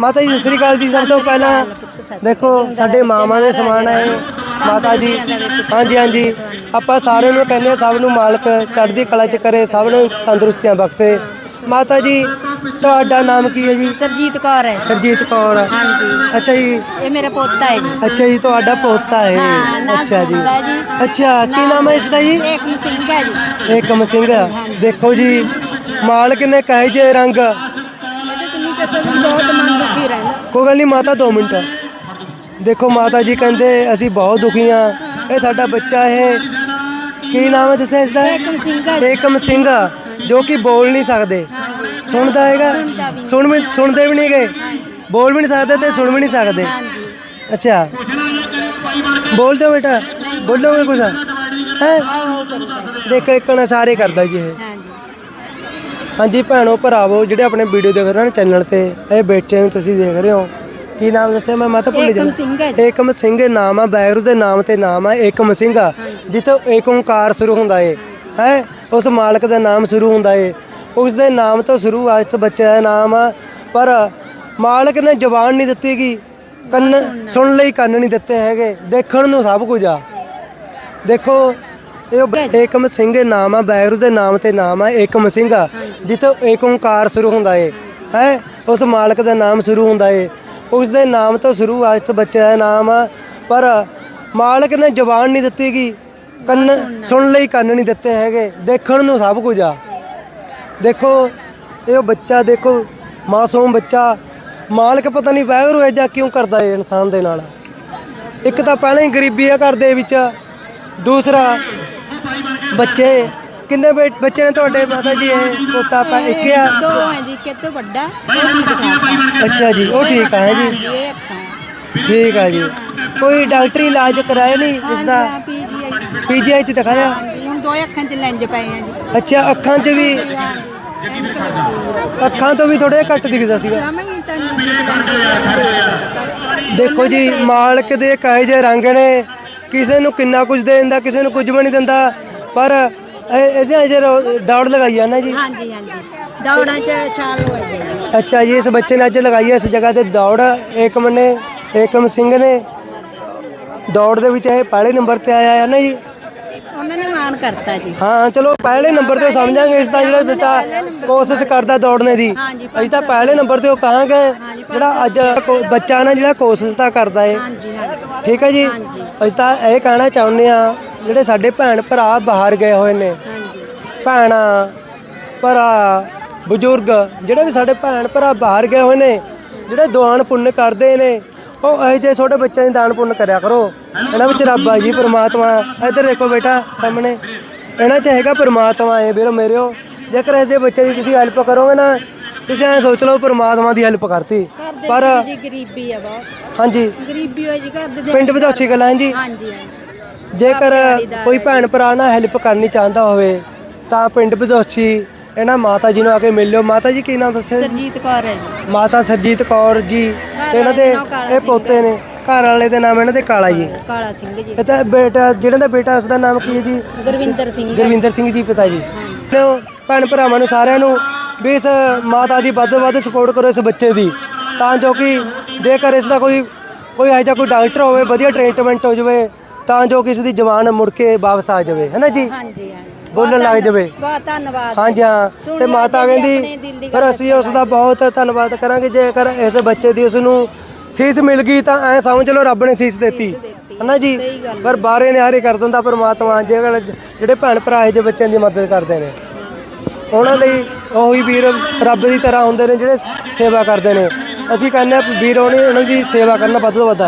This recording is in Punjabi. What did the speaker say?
ਮਾਤਾ ਜੀ ਸਤਿ ਸ੍ਰੀ ਅਕਾਲ ਜੀ। ਸਭ ਤੋਂ ਪਹਿਲਾਂ ਦੇਖੋ ਸਾਡੇ ਮਾਮਾ ਦੇ ਸਮਾਨ ਇਹ। ਮਾਤਾ ਜੀ ਹਾਂਜੀ ਹਾਂਜੀ। ਆਪਾਂ ਸਾਰਿਆਂ ਨੂੰ ਕਹਿੰਦੇ ਸਭ ਨੂੰ ਮਾਲਕ ਚੜ੍ਹਦੀ ਕਲਾ ਚ ਕਰੇ ਸਭ ਨੂੰ ਤੰਦਰੁਸਤੀਆਂ ਬਖਸ਼ੇ। ਮਾਤਾ ਜੀ ਤੁਹਾਡਾ ਨਾਮ ਕੀ ਹੈ ਜੀ? ਸਰਜੀਤ ਕੌਰ ਹੈ। ਸਰਜੀਤ ਕੌਰ। ਹਾਂਜੀ। ਅੱਛਾ ਜੀ। ਇਹ ਮੇਰਾ ਪੋਤਾ ਹੈ ਜੀ। ਅੱਛਾ ਜੀ ਤੁਹਾਡਾ ਪੋਤਾ ਹੈ। ਅੱਛਾ ਜੀ। ਅੱਛਾ ਕੀ ਨਾਮ ਹੈ ਇਸ ਦਾ ਜੀ? ਏਕਮ ਸਿੰਘ ਹੈ ਜੀ। ਏਕਮ ਸਿੰਘ ਦੇਖੋ ਜੀ ਮਾਲਕ ਨੇ ਕਹੇ ਜੇ ਰੰਗ। ਬਹੁਤ ਕੋਈ ਗੱਲ ਨਹੀਂ ਮਾਤਾ 2 ਮਿੰਟ। ਦੇਖੋ ਮਾਤਾ ਜੀ ਕਹਿੰਦੇ ਅਸੀਂ ਬਹੁਤ ਦੁਖੀ ਆ ਇਹ ਸਾਡਾ ਬੱਚਾ ਇਹ ਕੀ ਨਾਮ ਹੈ ਦੱਸਿਆ ਇਸ ਦਾ ਏਕਮ ਸਿੰਘ ਜੀ। ਏਕਮ ਸਿੰਘ ਜੋ ਕਿ ਬੋਲ ਨਹੀਂ ਸਕਦੇ। ਸੁਣਦਾ ਹੈਗਾ। ਸੁਣ ਵੀ ਸੁਣਦੇ ਵੀ ਨਹੀਂ ਗਏ ਬੋਲ ਵੀ ਨਹੀਂ ਸਕਦੇ ਤੇ ਸੁਣ ਵੀ ਨਹੀਂ ਸਕਦੇ। ਅੱਛਾ। ਬੋਲ ਦਿਓ ਬੇਟਾ। ਬੋਲੋਗੇ ਕੁਝ ਹੈ? ਦੇਖੋ ਇੱਕ ਨਾ ਸਾਰੇ ਕਰਦਾ ਜੀ ਇਹ। ਹਾਂਜੀ ਭੈਣੋ ਭਰਾਵੋ ਜਿਹੜੇ ਆਪਣੇ ਵੀਡੀਓ ਦੇਖ ਰਹੇ ਹੋ ਚੈਨਲ ਤੇ ਇਹ ਬੱਚੇ ਨੂੰ ਤੁਸੀਂ ਦੇਖ ਰਹੇ ਹੋ। ਕੀ ਨਾਮ ਦੱਸਿਆ ਮੈਂ ਮਾਤਾ ਭੁੱਲ ਏਕਮ ਸਿੰਘ ਹੈ ਜੀ। ਏਕਮ ਸਿੰਘ ਨਾਮ ਆ ਬੈਗਰੂ ਦੇ ਨਾਮ ਤੇ ਨਾਮ ਆ ਏਕਮ ਸਿੰਘ ਜਿੱਥੋਂ ਏਕ ਓੰਕਾਰ ਸ਼ੁਰੂ ਹੁੰਦਾ ਏ ਹੈ? ਉਸ ਮਾਲਕ ਦਾ ਨਾਮ ਸ਼ੁਰੂ ਹੁੰਦਾ ਏ। ਉਸ ਦੇ ਨਾਮ ਤੋਂ ਸ਼ੁਰੂ ਆ ਇਸ ਬੱਚੇ ਦਾ ਨਾਮ ਆ। ਪਰ ਮਾਲਕ ਨੇ ਜ਼ਬਾਨ ਨਹੀਂ ਦਿੱਤੀਗੀ ਕੰਨ ਸੁਣ ਲਈ ਕੰਨ ਨਹੀਂ ਦਿੱਤੇ ਹੈਗੇ। ਦੇਖਣ ਨੂੰ ਸਭ ਕੁਝ ਆ। ਦੇਖੋ ਇਹ ਏਕਮ ਸਿੰਘ ਨਾਮ ਆ ਬੈਗਰੂ ਦੇ ਨਾਮ ਤੇ ਨਾਮ ਆ ਏਕਮ ਸਿੰਘ ਜਿੱਥੋਂ ਏਕ ਓੰਕਾਰ ਸ਼ੁਰੂ ਹੁੰਦਾ ਏ ਹੈ ਉਸ ਮਾਲਕ ਦਾ ਨਾਮ ਸ਼ੁਰੂ ਹੁੰਦਾ ਏ। ਉਸ ਦੇ ਨਾਮ ਤੋਂ ਸ਼ੁਰੂ ਆ ਇਸ ਬੱਚੇ ਦਾ ਨਾਮ ਆ। ਪਰ ਮਾਲਕ ਨੇ ਜ਼ਬਾਨ ਨਹੀਂ ਦਿੱਤੀਗੀ ਕੰਨ ਸੁਣ ਲਈ ਕੰਨ ਨਹੀਂ ਦਿੱਤੇ ਹੈਗੇ ਦੇਖਣ ਨੂੰ ਸਭ ਕੁਝ ਆ। ਦੇਖੋ ਇਹ ਬੱਚਾ ਦੇਖੋ ਮਾਸੂਮ ਬੱਚਾ ਮਾਲਕ ਪਤਾ ਨਹੀਂ ਵੈਗਰੂ ਐਜਾ ਕਿਉਂ ਕਰਦਾ ਏ ਇਨਸਾਨ ਦੇ ਨਾਲ। ਇੱਕ ਤਾਂ ਪਹਿਲਾਂ ਹੀ ਗਰੀਬੀ ਆ ਘਰ ਦੇ ਵਿੱਚ ਦੂਸਰਾ ਬੱਚੇ ਕਿੰਨੇ ਬੇ- ਬੱਚੇ ਨੇ ਤੁਹਾਡੇ ਮਾਤਾ ਜੀ ਇਹ ਪੋਤਾ ਆਪਾਂ ਇੱਕ ਆ? ਦੋ ਹੈ ਜੀ ਕਿਤੇ ਵੱਡਾ ਉਹ ਠੀਕ ਠਾਕ ਹੈ ਅੱਛਾ ਜੀ ਉਹ ਠੀਕ ਆ ਹੈ ਜੀ। ਠੀਕ ਆ ਜੀ। ਕੋਈ ਡਾਕਟਰੀ ਇਲਾਜ ਕਰਾਇਆ ਨਹੀਂ ਇਸ ਦਾ? ਪੀਜੀਆਈ। ਪੀਜੀਆਈ ਚ ਦਿਖਾਇਆ ਹੁਣ ਦੋ ਅੱਖਾਂ ਚ ਲੈਂਜ ਪਏ ਆ ਜੀ। ਅੱਛਾ ਅੱਖਾਂ 'ਚ ਵੀ? ਅੱਖਾਂ ਤੋਂ ਵੀ ਥੋੜੇ ਘੱਟ ਦਿਖਦਾ ਸੀਗਾ। ਦੇਖੋ ਜੀ ਮਾਲਕ ਦੇ ਕਹੇ ਜੇ ਰੰਗ ਨੇ। ਕਿਸੇ ਨੂੰ ਕਿੰਨਾ ਕੁਝ ਦੇ ਦਿੰਦਾ ਕਿਸੇ ਨੂੰ ਕੁਝ ਵੀ ਨਹੀਂ ਦਿੰਦਾ ਪਰ ਇਹ- ਇਹਦੇ ਅਜੇ ਦੌੜ ਲਗਾਈ ਆ ਨਾ ਜੀ। ਹਾਂਜੀ ਹਾਂਜੀ। ਦੌੜਾਂ ਚ ਛਾਲ ਹੋਏ ਜੀ ਅੱਛਾ ਜੀ ਇਸ ਬੱਚੇ ਨੇ ਅੱਜ ਲਗਾਈ ਹੈ ਇਸ ਜਗ੍ਹਾ ਤੇ ਦੌੜ ਏਕਮ ਨੇ ਏਕਮ ਸਿੰਘ ਨੇ। ਦੌੜ ਦੇ ਵਿੱਚ ਇਹ ਪਹਿਲੇ ਨੰਬਰ ਤੇ ਆਇਆ ਹੈ ਨਾ ਜੀ। ਉਹਨਾਂ ਨੇ ਮਾਣ ਕਰਤਾ ਜੀ। ਹਾਂ ਚਲੋ ਪਹਿਲੇ ਨੰਬਰ ਤੇ ਸਮਝਾਂਗੇ ਇਸ ਦਾ ਜਿਹੜਾ ਬੱਚਾ ਕੋਸ਼ਿਸ਼ ਕਰਦਾ ਦੌੜਨੇ ਦੀ। ਅਸੀਂ ਤਾਂ ਪਹਿਲੇ ਨੰਬਰ ਤੇ ਉਹ ਕਹਾਂਗੇ ਜਿਹੜਾ ਅੱਜ ਬੱਚਾ ਨਾ ਜਿਹੜਾ ਕੋਸ਼ਿਸ਼ ਤਾਂ ਕਰਦਾ ਹਾਂਜੀ ਠੀਕ ਹੈ ਜੀ? ਅਸੀਂ ਤਾਂ ਇਹ ਕਹਿਣਾ ਚਾਹੁੰਦੇ ਆ ਜਿਹੜੇ ਸਾਡੇ ਭੈਣ ਭਰਾ ਬਾਹਰ ਗਏ ਹੋਏ ਨੇ ਹਾਂਜੀ। ਭੈਣਾਂ ਭਰਾ ਬਜ਼ੁਰਗ ਜਿਹੜੇ ਵੀ ਸਾਡੇ ਭੈਣ ਭਰਾ ਬਾਹਰ ਗਏ ਹੋਏ ਨੇ ਜਿਹੜੇ ਦਾਨ ਪੁੰਨ ਕਰਦੇ ਨੇ ਉਹ ਇਹ ਜੇ ਛੋਟੇ ਬੱਚਿਆਂ ਦੀ ਦਾਨ ਪੁੰਨ ਕਰਿਆ ਕਰੋ। ਇਹਨਾਂ ਵਿੱਚ ਰੱਬ ਆ ਜੀ ਪ੍ਰਮਾਤਮਾ। ਇੱਧਰ ਦੇਖੋ ਬੇਟਾ ਸਾਹਮਣੇ। ਇਹਨਾਂ 'ਚ ਹੈਗਾ ਪ੍ਰਮਾਤਮਾ ਹੈ ਵੀਰੋ ਮੇਰਿਓ। ਜੇਕਰ ਐਸੇ ਬੱਚੇ ਦੀ ਤੁਸੀਂ ਹੈਲਪ ਕਰੋਗੇ ਨਾ ਤੁਸੀਂ ਐ ਸੋਚ ਲਓ ਪ੍ਰਮਾਤਮਾ ਦੀ ਹੈਲਪ ਕਰਤੀ। ਦੇ ਪਰ ਜੀ ਗਰੀਬੀ ਆ ਬਹੁਤ। ਹਾਂਜੀ। ਗਰੀਬੀ ਹੋਈ ਜੀ ਘਰ ਦੇ ਪਿੰਡ ਵਿੱਚ ਅੱਛੀ ਗੱਲਾਂ ਹੈ ਜੀ। ਹਾਂਜੀ ਜੇਕਰ ਕੋਈ ਭੈਣ ਭਰਾ ਨਾਲ ਹੈਲਪ ਕਰਨੀ ਚਾਹੁੰਦਾ ਹੋਵੇ ਤਾਂ ਪਿੰਡ ਵਿਦੋਛੀ ਇਹਨਾਂ ਮਾਤਾ ਜੀ ਨੂੰ ਆ ਕੇ ਮਿਲ ਲਿਓ ਮਾਤਾ ਜੀ ਕੀ ਨਾਮ ਦੱਸਿਆ? ਸਰਜੀਤ ਕੌਰ ਹੈ ਜੀ। ਮਾਤਾ ਸਰਜੀਤ ਕੌਰ ਜੀ। ਤੇ ਇਹਨਾਂ ਦੇ ਇਹ ਪੋਤੇ ਨੇ। ਘਰ ਵਾਲੇ ਦੇ ਨਾਮ ਇਹਨਾਂ ਦੇ ਕਾਲਾ ਜੀ। ਕਾਲਾ ਸਿੰਘ ਜੀ। ਇਹ ਤਾਂ ਬੇਟਾ ਜਿਹੜਾ ਦਾ ਬੇਟਾ ਉਸ ਦਾ ਨਾਮ ਕੀ ਹੈ ਜੀ? ਗੁਰਵਿੰਦਰ ਸਿੰਘ ਗੁਰਵਿੰਦਰ ਸਿੰਘ ਜੀ ਪਿਤਾ ਜੀ। ਤੇ ਭੈਣ ਭਰਾਵਾਂ ਨੂੰ ਸਾਰਿਆਂ ਨੂੰ ਵੀ ਇਸ ਮਾਤਾ ਦੀ ਵੱਧ ਤੋਂ ਵੱਧ ਸਪੋਰਟ ਕਰੋ ਇਸ ਬੱਚੇ ਦੀ। ਤਾਂ ਜੋ ਕਿ ਜੇਕਰ ਇਸ ਦਾ ਕੋਈ ਕੋਈ ਇਹੋ ਜਿਹਾ ਕੋਈ ਡਾਕਟਰ ਹੋਵੇ ਵਧੀਆ ਟ੍ਰੀਟਮੈਂਟ ਹੋ ਜਾਵੇ ਤਾਂ ਜੋ ਕਿਸੇ ਦੀ ਜਵਾਨ ਮੁੜ ਕੇ ਵਾਪਸ ਆ ਜਾਵੇ। ਹੈ ਨਾ ਜੀ? ਹਾਂਜੀ ਹਾਂਜੀ ਬੋਲਣ ਲੱਗ ਜਾਵੇ। ਬਹੁਤ ਧੰਨਵਾਦ। ਹਾਂਜੀ ਹਾਂ। ਤੇ ਮਾਤਾ ਕਹਿੰਦੀ ਫਿਰ ਗੱਲ ਅਸੀਂ ਉਸ ਦਾ ਬਹੁਤ ਧੰਨਵਾਦ ਕਰਾਂਗੇ। ਜੇਕਰ ਇਸ ਬੱਚੇ ਦੀ ਉਸ ਨੂੰ ਸੀਸ ਮਿਲ ਗਈ ਤਾਂ ਐ ਸਮਝ ਲਓ ਰੱਬ ਨੇ ਸੀਸ ਦਿੱਤੀ। ਹਨਾ ਜੀ? ਪਰ ਬਾਰੇ ਨਿਹਾਰੇ ਕਰ ਦਿੰਦਾ ਪਰਮਾਤਮਾ ਜੇਕਰ ਜਿਹੜੇ ਭੈਣ ਭਰਾ ਇਹ ਜਿਹੇ ਬੱਚਿਆਂ ਦੀ ਮਦਦ ਕਰਦੇ ਨੇ। ਉਹਨਾਂ ਲਈ ਉਹੀ ਵੀਰ ਰੱਬ ਦੀ ਤਰ੍ਹਾਂ ਹੁੰਦੇ ਨੇ ਜਿਹੜੇ ਸੇਵਾ ਕਰਦੇ ਨੇ। ਅਸੀਂ ਕਹਿੰਦੇ ਹਾਂ ਵੀਰ ਉਹਨੇ ਉਹਨਾਂ ਦੀ ਸੇਵਾ ਕਰਨਾ ਵੱਧ ਤੋਂ ਵੱਧ।